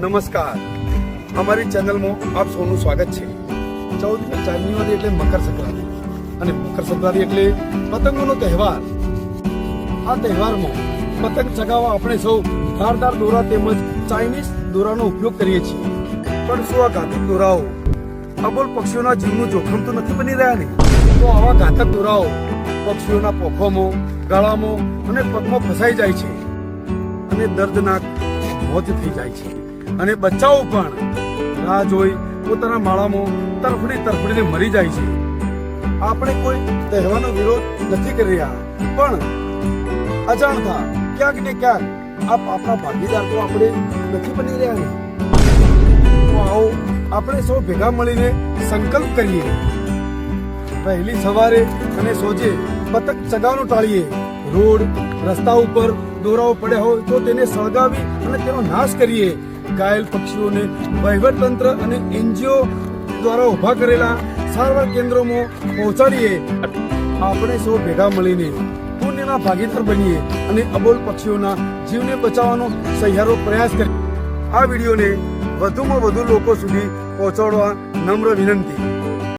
નમસ્કાર. અમારી ચેનલમાં આપ સૌનું સ્વાગત છે. ચૌદમી જાન્યુઆરી એટલે મકર સંક્રાંતિ. અને મકર સંક્રાંતિ એટલે પતંગોનો તહેવાર. આ તહેવારમાં પતંગ ચગાવવા આપણે સૌ ધારદાર દોરા તેમજ ચાઇનીઝ દોરાનો ઉપયોગ કરીએ છીએ. પણ શું આ ઘાતક દોરાઓ? અબોલ પક્ષીઓના જીવનું જોખમ તો નથી બની રહ્યા ને? તો આવા ઘાતક દોરાઓ પક્ષીઓના પોખોમાં, ગળામાં અને પગમાં ફસાઈ જાય છે. અને દર્દનાક મોત થઈ જાય છે. અને બચ્ચાઓ પણ રાહ જોઈ પોતાના માળામાં તરફડી તરફડીને મરી જાય છે. આપણે કોઈ તહેવારનો વિરોધ નથી કરી રહ્યા, પણ અજાણતા ક્યાંક ને ક્યાંક આ પાપના ભાગીદાર તો આપણે નથી બની રહ્યા ને? તો આવો આપણે સૌ ભેગા મળીને સંકલ્પ કરીએ. વહેલી સવારે અને સોજે પતંગ ચગાવવાનું ટાળીએ. રોડ રસ્તા ઉપર દોરાઓ પડ્યા હોય તો તેને સળગાવી અને તેનો નાશ કરીએ. ઘાયલ પક્ષીઓને વહીવટ તંત્ર અને એનજીઓ દ્વારા ઊભા કરેલા સારવાર કેન્દ્રોમાં પહોંચાડીએ. આપણે સૌ ભેગા મળીને પુણ્યના ભાગીદાર બનીએ અને અબોલ પક્ષીઓના જીવને બચાવવાનો સહિયારો પ્રયાસ કરીએ. આ વિડીયોને વધુમાં વધુ લોકો સુધી પહોંચાડવા નમ્ર વિનંતી.